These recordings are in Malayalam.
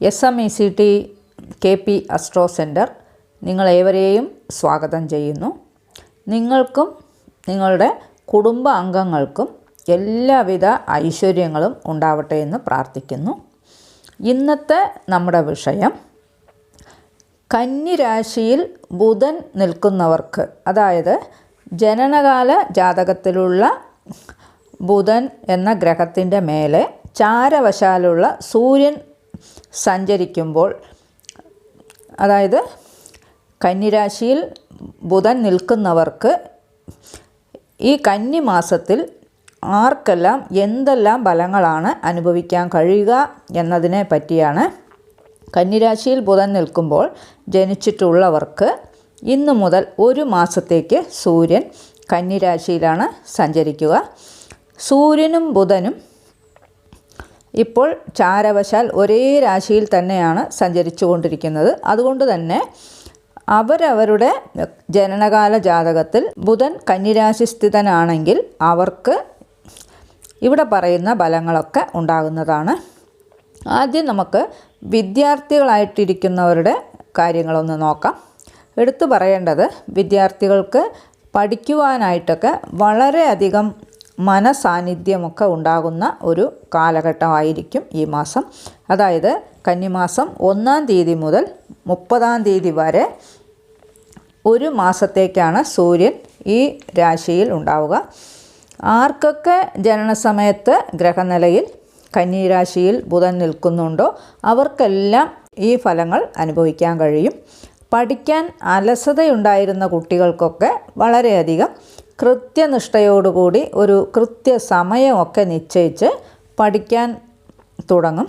S M E C T K P astro centre നിങ്ങളേവരെയും സ്വാഗതം ചെയ്യുന്നു. നിങ്ങൾക്കും നിങ്ങളുടെ കുടുംബ അംഗങ്ങൾക്കും എല്ലാവിധ ഐശ്വര്യങ്ങളും ഉണ്ടാവട്ടെ എന്ന് പ്രാർത്ഥിക്കുന്നു. ഇന്നത്തെ നമ്മുടെ വിഷയം കന്നിരാശിയിൽ ബുധൻ നിൽക്കുന്നവർക്ക് അതായത് ജനനകാല ജാതകത്തിലുള്ള ബുധൻ എന്ന ഗ്രഹത്തിന്റെ മേലെ ചാരവശാലുള്ള സൂര്യൻ സഞ്ചരിക്കുമ്പോൾ അതായത് കന്നിരാശിയിൽ ബുധൻ നിൽക്കുന്നവർക്ക് ഈ കന്നി മാസത്തിൽ ആർക്കെല്ലാം എന്തെല്ലാം ഫലങ്ങളാണ് അനുഭവിക്കാൻ കഴിയുക എന്നതിനെ പറ്റിയാണ് കന്നിരാശിയിൽ ബുധൻ നിൽക്കുമ്പോൾ ജനിച്ചിട്ടുള്ളവർക്ക് ഇന്നു മുതൽ ഒരു മാസത്തേക്ക് സൂര്യൻ കന്നിരാശിയിലാണ് സഞ്ചരിക്കുക. സൂര്യനും ബുധനും ഇപ്പോൾ ചാരവശാൽ ഒരേ രാശിയിൽ തന്നെയാണ് സഞ്ചരിച്ചു കൊണ്ടിരിക്കുന്നത് അതുകൊണ്ട് തന്നെ അവരവരുടെ ജനനകാല ജാതകത്തിൽ ബുധൻ കന്നിരാശി സ്ഥിതനാണെങ്കിൽ അവർക്ക് ഇവിടെ പറയുന്ന ഫലങ്ങളൊക്കെ ഉണ്ടാകുന്നതാണ്. ആദ്യം നമുക്ക് വിദ്യാർത്ഥികളായിട്ടിരിക്കുന്നവരുടെ കാര്യങ്ങളൊന്ന് നോക്കാം. എടുത്തു പറയേണ്ടത് വിദ്യാർത്ഥികൾക്ക് പഠിക്കുവാനായിട്ടൊക്കെ വളരെയധികം മനസാന്നിധ്യമൊക്കെ ഉണ്ടാകുന്ന ഒരു കാലഘട്ടമായിരിക്കും ഈ മാസം. അതായത് കന്നിമാസം ഒന്നാം തീയതി മുതൽ മുപ്പതാം തീയതി വരെ ഒരു മാസത്തേക്കാണ് സൂര്യൻ ഈ രാശിയിൽ ഉണ്ടാവുക. ആർക്കൊക്കെ ജനനസമയത്ത് ഗ്രഹനിലയിൽ കന്നിരാശിയിൽ ബുധൻ നിൽക്കുന്നുണ്ടോ അവർക്കെല്ലാം ഈ ഫലങ്ങൾ അനുഭവിക്കാൻ കഴിയും. പഠിക്കാൻ അലസതയുണ്ടായിരുന്ന കുട്ടികൾക്കൊക്കെ വളരെയധികം കൃത്യനിഷ്ഠയോടുകൂടി ഒരു കൃത്യസമയമൊക്കെ നിശ്ചയിച്ച് പഠിക്കാൻ തുടങ്ങും.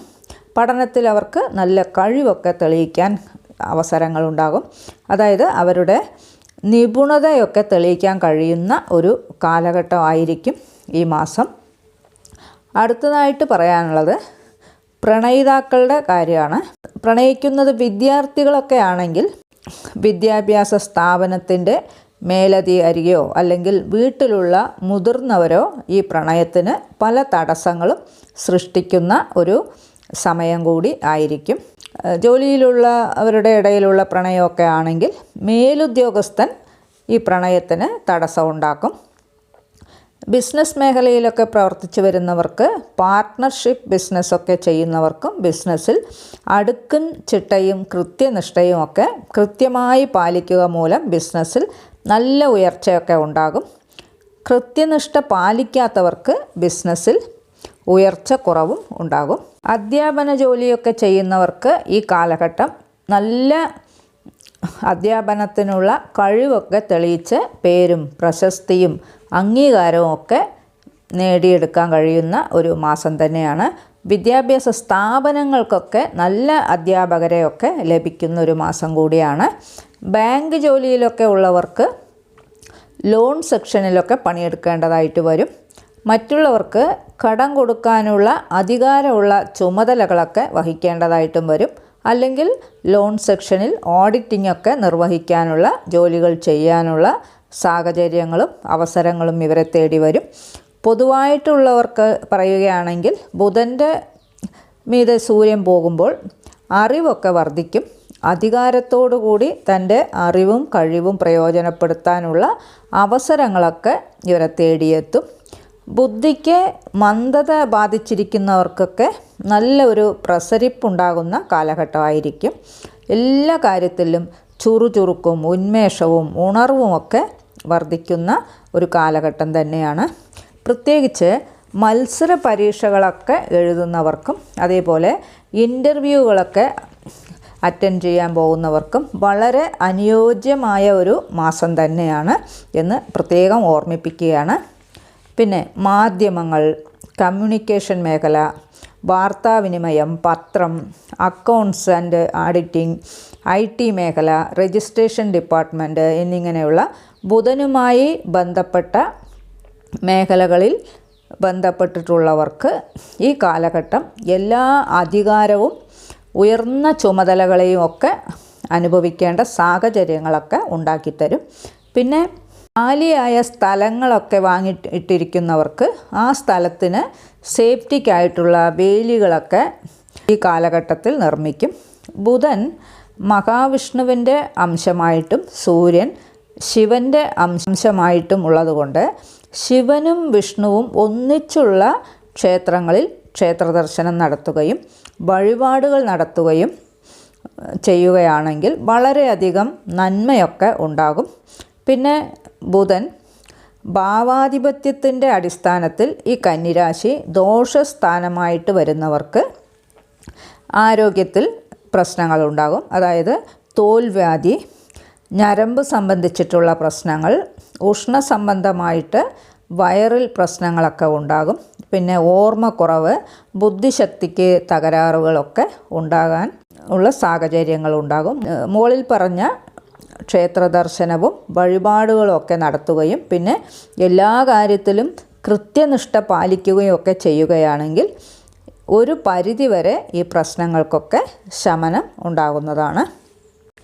പഠനത്തിൽ അവർക്ക് നല്ല കഴിവൊക്കെ തെളിയിക്കാൻ അവസരങ്ങളുണ്ടാകും. അതായത് അവരുടെ നിപുണതയൊക്കെ തെളിയിക്കാൻ കഴിയുന്ന ഒരു കാലഘട്ടമായിരിക്കും ഈ മാസം. അടുത്തതായിട്ട് പറയാനുള്ളത് പ്രണയിതാക്കളുടെ കാര്യമാണ്. പ്രണയിക്കുന്നത് വിദ്യാർത്ഥികളൊക്കെ ആണെങ്കിൽ വിദ്യാഭ്യാസ സ്ഥാപനത്തിന്റെ മേലധികാരിയോ അല്ലെങ്കിൽ വീട്ടിലുള്ള മുതിർന്നവരോ ഈ പ്രണയത്തിന് പല തടസ്സങ്ങളും സൃഷ്ടിക്കുന്ന ഒരു സമയം കൂടി ആയിരിക്കും. ജോലിയിലുള്ള അവരുടെ ഇടയിലുള്ള പ്രണയമൊക്കെ ആണെങ്കിൽ മേലുദ്യോഗസ്ഥൻ ഈ പ്രണയത്തിന് തടസ്സമുണ്ടാക്കും. ബിസിനസ് മേഖലയിലൊക്കെ പ്രവർത്തിച്ചു വരുന്നവർക്ക് പാർട്ട്ണർഷിപ്പ് ബിസിനസ്സൊക്കെ ചെയ്യുന്നവർക്കും ബിസിനസ്സിൽ അടുക്കും ചിട്ടയും കൃത്യനിഷ്ഠയും ഒക്കെ കൃത്യമായി പാലിക്കുക മൂലം ബിസിനസ്സിൽ നല്ല ഉയർച്ചയൊക്കെ ഉണ്ടാകും. കൃത്യനിഷ്ഠ പാലിക്കാത്തവർക്ക് ബിസിനസ്സിൽ ഉയർച്ച കുറവും ഉണ്ടാകും. അധ്യാപന ജോലിയൊക്കെ ചെയ്യുന്നവർക്ക് ഈ കാലഘട്ടം നല്ല അധ്യാപനത്തിനുള്ള കഴിവൊക്കെ തെളിയിച്ച് പേരും പ്രശസ്തിയും അംഗീകാരവും ഒക്കെ നേടിയെടുക്കാൻ കഴിയുന്ന ഒരു മാസം തന്നെയാണ് വിദ്യാഭ്യാസ സ്ഥാപനങ്ങൾക്കൊക്കെ നല്ല അധ്യാപകരെയൊക്കെ ലഭിക്കുന്ന ഒരു മാസം കൂടിയാണ്. ബാങ്ക് ജോലിയിലൊക്കെ ഉള്ളവർക്ക് ലോൺ സെക്ഷനിലൊക്കെ പണിയെടുക്കേണ്ടതായിട്ട് വരും. മറ്റുള്ളവർക്ക് കടം കൊടുക്കാനുള്ള അധികാരമുള്ള ചുമതലകളൊക്കെ വഹിക്കേണ്ടതായിട്ടും വരും. അല്ലെങ്കിൽ ലോൺ സെക്ഷനിൽ ഓഡിറ്റിംഗ് ഒക്കെ നിർവഹിക്കാനുള്ള ജോലികൾ ചെയ്യാനുള്ള സാഹചര്യങ്ങളും അവസരങ്ങളും ഇവരെ തേടി വരും. പൊതുവായിട്ടുള്ളവർക്ക് പറയുകയാണെങ്കിൽ ബുധന്റെ മീതെ സൂര്യൻ പോകുമ്പോൾ അറിവൊക്കെ വർദ്ധിക്കും. അധികാരത്തോടുകൂടി തന്റെ അറിവും കഴിവും പ്രയോജനപ്പെടുത്താനുള്ള അവസരങ്ങളൊക്കെ ഇവരെ തേടിയെത്തും. ബുദ്ധിക്ക് മന്ദത ബാധിച്ചിരിക്കുന്നവർക്കൊക്കെ നല്ല ഒരു പ്രസരിപ്പുണ്ടാകുന്ന കാലഘട്ടമായിരിക്കും. എല്ലാ കാര്യത്തിലും ചുറുചുറുക്കും ഉന്മേഷവും ഉണർവുമൊക്കെ വർദ്ധിക്കുന്ന ഒരു കാലഘട്ടം തന്നെയാണ്. പ്രത്യേകിച്ച് മത്സര പരീക്ഷകളൊക്കെ എഴുതുന്നവർക്കും അതേപോലെ ഇന്റർവ്യൂകളൊക്കെ അറ്റൻഡ് ചെയ്യാൻ പോകുന്നവർക്കും വളരെ അനുയോജ്യമായ ഒരു മാസം തന്നെയാണ് എന്ന് പ്രത്യേകം ഓർമ്മിപ്പിക്കുകയാണ്. പിന്നെ മാധ്യമങ്ങൾ കമ്മ്യൂണിക്കേഷൻ മേഖല വാർത്താവിനിമയം പത്രം accounts and auditing I T മേഖല രജിസ്ട്രേഷൻ ഡിപ്പാർട്ട്മെന്റ് എന്നിങ്ങനെയുള്ള ബുധനുമായി ബന്ധപ്പെട്ട മേഖലകളിൽ ബന്ധപ്പെട്ടിട്ടുള്ളവർക്ക് ഈ കാലഘട്ടം എല്ലാ അധികാരവും ഉയർന്ന ചുമതലകളെയും ഒക്കെ അനുഭവിക്കേണ്ട സാഹചര്യങ്ങളൊക്കെ ഉണ്ടാക്കിത്തരും. പിന്നെ കാലിയായ സ്ഥലങ്ങളൊക്കെ വാങ്ങിയിട്ടിരിക്കുന്നവർക്ക് ആ സ്ഥലത്തിന് സേഫ്റ്റിക്കായിട്ടുള്ള വേലികളൊക്കെ ഈ കാലഘട്ടത്തിൽ നിർമ്മിക്കും. ബുധൻ മഹാവിഷ്ണുവിന്റെ അംശമായിട്ടും സൂര്യൻ ശിവന്റെ അംശമായിട്ടും ഉള്ളതുകൊണ്ട് ശിവനും വിഷ്ണുവും ഒന്നിച്ചുള്ള ക്ഷേത്രങ്ങളിൽ ക്ഷേത്ര ദർശനം നടത്തുകയും വഴിപാടുകൾ നടത്തുകയും ചെയ്യുകയാണെങ്കിൽ വളരെയധികം നന്മയൊക്കെ ഉണ്ടാകും. പിന്നെ ബുധൻ ഭാവാധിപത്യത്തിന്റെ അടിസ്ഥാനത്തിൽ ഈ കന്നിരാശി ദോഷസ്ഥാനമായിട്ട് വരുന്നവർക്ക് ആരോഗ്യത്തിൽ പ്രശ്നങ്ങളുണ്ടാകും അതായത് തോൽവ്യാധി ഞരമ്പ് സംബന്ധിച്ചിട്ടുള്ള പ്രശ്നങ്ങൾ ഉഷ്ണ സംബന്ധമായിട്ട് വയറിൽ പ്രശ്നങ്ങളൊക്കെ ഉണ്ടാകും. പിന്നെ ഓർമ്മക്കുറവ് ബുദ്ധിശക്തിക്ക് തകരാറുകളൊക്കെ ഉണ്ടാകാൻ ഉള്ള സാഹചര്യങ്ങൾ ഉണ്ടാകും. മുകളിൽ പറഞ്ഞ ക്ഷേത്ര ദർശനവും വഴിപാടുകളും ഒക്കെ നടത്തുകയും പിന്നെ എല്ലാ കാര്യത്തിലും കൃത്യനിഷ്ഠ പാലിക്കുകയും ഒക്കെ ചെയ്യുകയാണെങ്കിൽ ഒരു പരിധിവരെ ഈ പ്രശ്നങ്ങൾക്കൊക്കെ ശമനം ഉണ്ടാകുന്നതാണ്.